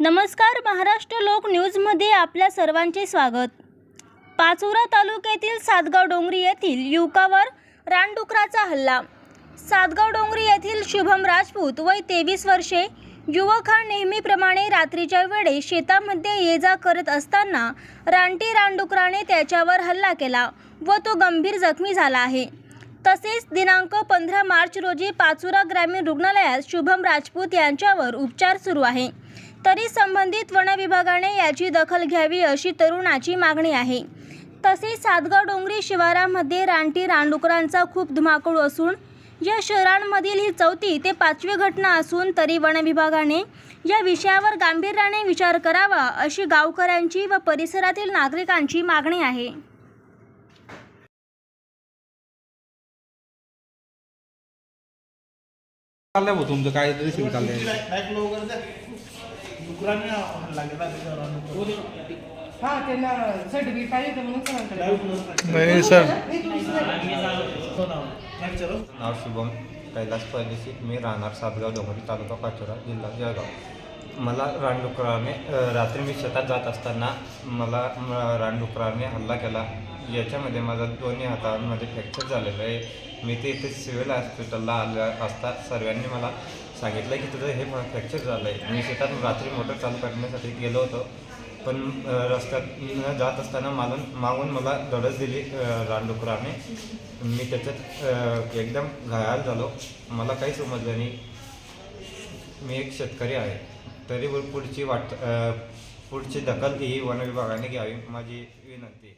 नमस्कार महाराष्ट्र लोक न्यूजमध्ये आपल्या सर्वांचे स्वागत. पाचोरा तालुक्यातील सातगाव डोंगरी येथील युवकावर रानडुकराचा हल्ला. सातगाव डोंगरी येथील शुभम राजपूत वय तेवीस वर्षे युवक हा नेहमीप्रमाणे रात्रीच्या वेळेस शेतामध्ये ये जा करत असताना रानटी रानडुकराने त्याच्यावर हल्ला केला व तो गंभीर जखमी झाला आहे. तसेच दिनांक पंधरा मार्च रोजी पाचोरा ग्रामीण रुग्णालयात शुभम राजपूत यांच्यावर उपचार सुरू आहे. तरी संबंधित वन विभागाने याची दखल घ्यावी अशी तरुणाची मागणी आहे. तसेच सातगाव डोंगरी शिवारामध्ये रानटी रानडुकरांचा खूप धुमाकूळ असून या शहरांमधील ही चौथी ते पाचवी घटना असून तरी वन विभागाने या विषयावर गांभीर्याने विचार करावा अशी गावकऱ्यांची व परिसरातील नागरिकांची मागणी आहे. तुमचं काय रेसिपी चाललंय ऐकलं वगैरे द्या डुकराने हल्ला केला त्याच्यावर हा त्यांना सर्टिफिकेट पाहिजे होतं म्हणून सरांकडे नाही सर फ्रॅक्चर नाव शुभम कैलास परदेशी मी राहणार सातगाव डोंगरी तालुका पाचोरा जिल्हा जळगाव मला रानडुकराने रात्री मी शेतात जात असताना मला रानडुकराने हल्ला केला. याच्यामध्ये माझा दोन्ही हातांमध्ये फ्रॅक्चर झालेलं आहे. मी ते इथे सिव्हिल हॉस्पिटलला आलं असता सर्वांनी मला सांगितलं की तुझं हे फ्रॅक्चर झालं आहे मी शेतात रात्री मोटर चालू करण्यासाठी गेलो होतो. पण रस्त्यात न जात असताना मागून मागून मला धडक दिली रानडुकराने. मी त्याच्यात एकदम घायाल झालो. मला काही समजलं नाही. मी एक शेतकरी आहे. तरी पुढची वाट पुढची दखल ही वन विभागाने घ्यावी माझी विनंती